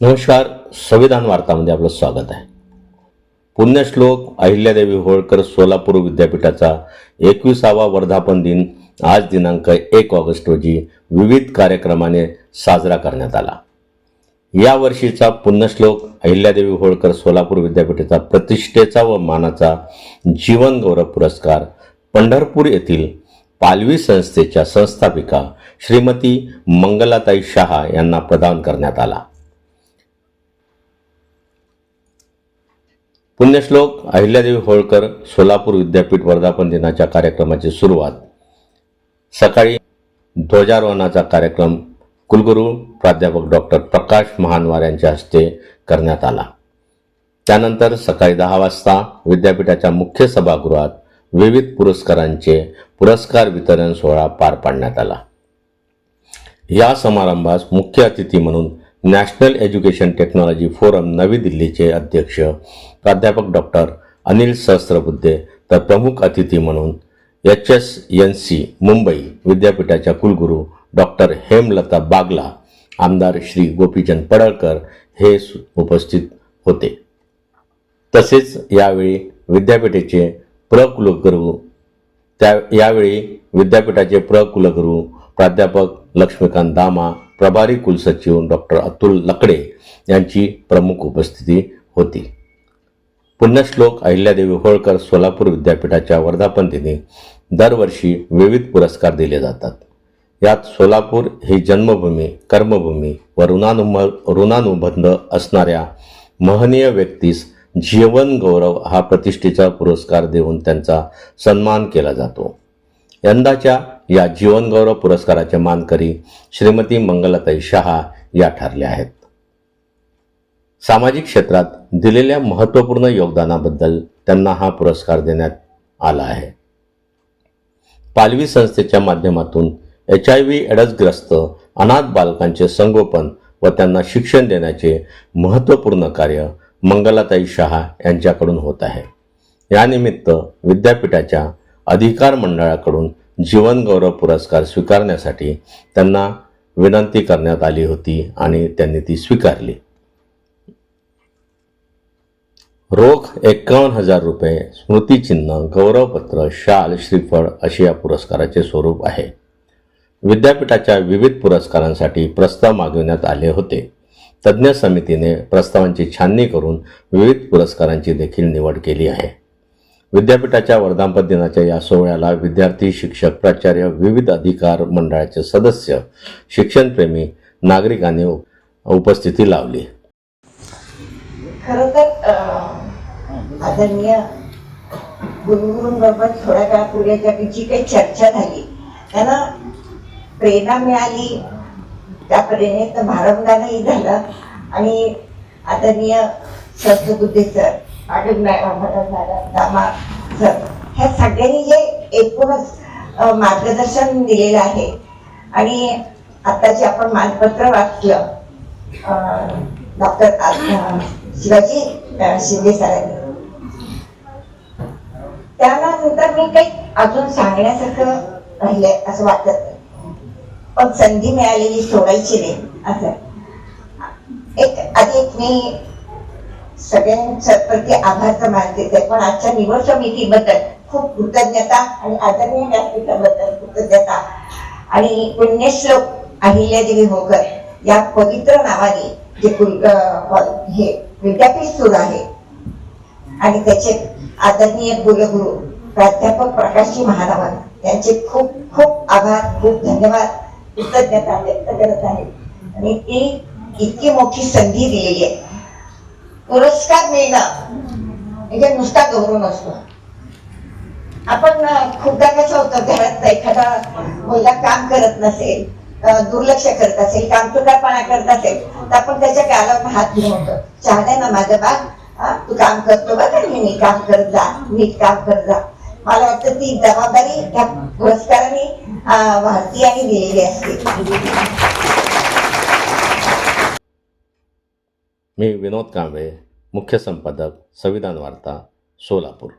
नमस्कार संविधान वार्तामध्ये आपलं स्वागत आहे. पुण्यश्लोक अहिल्यादेवी होळकर सोलापूर विद्यापीठाचा एकविसावा वर्धापन दिन आज दिनांक एक ऑगस्ट रोजी विविध कार्यक्रमाने साजरा करण्यात आला. या वर्षीचा पुण्यश्लोक अहिल्यादेवी होळकर सोलापूर विद्यापीठाचा प्रतिष्ठेचा व मानाचा जीवन गौरव पुरस्कार पंढरपूर येथील पालवी संस्थेच्या संस्थापिका श्रीमती मंगलाताई शहा यांना प्रदान करण्यात आला. पुण्यश्लोक अहिल्यादेवी होळकर सोलापूर विद्यापीठ वर्धापन दिनाच्या कार्यक्रमाची सुरुवात. सकाळी ध्वजारोहणाचा कार्यक्रम कुलगुरू प्राध्यापक डॉक्टर प्रकाश महानवार यांच्या हस्ते करण्यात आला. त्यानंतर सकाळी दहा वाजता विद्यापीठाच्या मुख्य सभागृहात विविध पुरस्कारांचे पुरस्कार वितरण सोहळा पार पाडण्यात आला. या समारंभास मुख्य अतिथी म्हणून नॅशनल एज्युकेशन टेक्नॉलॉजी फोरम नवी दिल्लीचे अध्यक्ष प्राध्यापक डॉक्टर अनिल सहस्त्रबुद्धे तर प्रमुख अतिथी म्हणून H S N C Mumbai विद्यापीठाच्या कुलगुरू डॉक्टर हेमलता बागला आमदार श्री गोपीचंद पडळकर हे उपस्थित होते. तसेच यावेळी विद्यापीठाचे प्रकुलगुरू त्या यावेळी विद्यापीठाचे प्रकुलगुरू प्राध्यापक लक्ष्मीकांत दामा प्रभारी कुलसचिव डॉक्टर अतुल लकडे यांची प्रमुख उपस्थिती होती. पुण्यश्लोक अहिल्यादेवी होळकर सोलापूर विद्यापीठाच्या वर्धापन दिनी दरवर्षी विविध पुरस्कार दिले जातात. यात सोलापूर ही जन्मभूमी कर्मभूमी व ऋणानुम ऋणानुबंध असणाऱ्या महनीय व्यक्तीस जीवन गौरव हा प्रतिष्ठेचा पुरस्कार देऊन त्यांचा सन्मान केला जातो. यंदाच्या या जीवनगौरव पुरस्काराचे मानकरी श्रीमती मंगलाताई शहा या ठरल्या आहेत. सामाजिक क्षेत्रात दिलेल्या महत्त्वपूर्ण योगदानाबद्दल त्यांना हा पुरस्कार देण्यात आला आहे. पालवी संस्थेच्या माध्यमातून एच आय व्ही एडसग्रस्त अनाथ बालकांचे संगोपन व त्यांना शिक्षण देण्याचे महत्त्वपूर्ण कार्य मंगलाताई शहा यांच्याकडून होत आहे. यानिमित्त विद्यापीठाच्या अधिकार मंडळाकडून जीवनगौरव पुरस्कार स्वीकारण्यासाठी त्यांना विनंती करण्यात आली होती आणि त्यांनी ती स्वीकारली. रोख एकावन्न हजार रुपये स्मृतिचिन्ह गौरवपत्र शाल श्रीफळ असे या पुरस्काराचे स्वरूप आहे. विद्यापीठाच्या विविध पुरस्कारांसाठी प्रस्ताव मागविण्यात आले होते. तज्ज्ञ समितीने प्रस्तावांची छाननी करून विविध पुरस्कारांची देखील निवड केली आहे. विद्यापीठाच्या वर्धापन दिनाच्या या सोहळ्याला विद्यार्थी शिक्षक प्राचार्य विविध अधिकार मंडळाचे सदस्य शिक्षणप्रेमी नागरिकांनी उपस्थिती लावली. खरं तर आदरणीय गुरुगुरूंबरोबर थोड्या काळापूर्वी ज्या जी काही चर्चा झाली. त्यांना प्रेरणा मिळाली. त्या प्रेरणेत भारंगानही झालं. आणि आदरणीय सहस्रबुद्धे सर आडून दामा सर ह्या सगळ्यांनी जे एकूणच मार्गदर्शन दिलेलं आहे आणि आताचे आपण मानपत्र वाचलं डॉक्टर शिवाजी शिंदे सरांनी त्यानंतर मी काही अजून सांगण्यासारखं राहिलंय असं वाटत नाही पण संधी मिळालेली सोडायची नाही असं एक आधी एक मी सगळ्यांच्या प्रती आभार मानते पण आजच्या निवड समितीबद्दल खूप कृतज्ञता आणि आदरणीय व्यासपीठाबद्दल कृतज्ञता आणि पुण्यश्लोक अहिल्यादेवी होकर या पवित्र नावाने जे कुल हे विद्यापीठ सुरू आहे. आणि त्याचे आदरणीय कुलगुरू प्राध्यापक प्रकाशजी महारामन यांचे खूप खूप आभार खूप धन्यवाद कृतज्ञता व्यक्त करत आहे. आणि ती इतकी मोठी संधी दिलेली आहे. पुरस्कार मिळणं. म्हणजे नुसता गौरव नसतो आपण खूपदा कसं होतं घरात एखादा मुलगा काम करत नसेल दुर्लक्ष करत असेल कामचुकारपणा करत असेल तर आपण त्याच्या गालावर हात घेऊन चाहते ना माझं बा तू काम करतो बघा नीट काम करत जा नीट काम करत जा. मला वाटतं ती जबाबदारी त्या पुरस्काराने वाहती आणि दिलेली असते. मी विनोद कांबळे मुख्य संपादक संविधान वार्ता सोलापूर.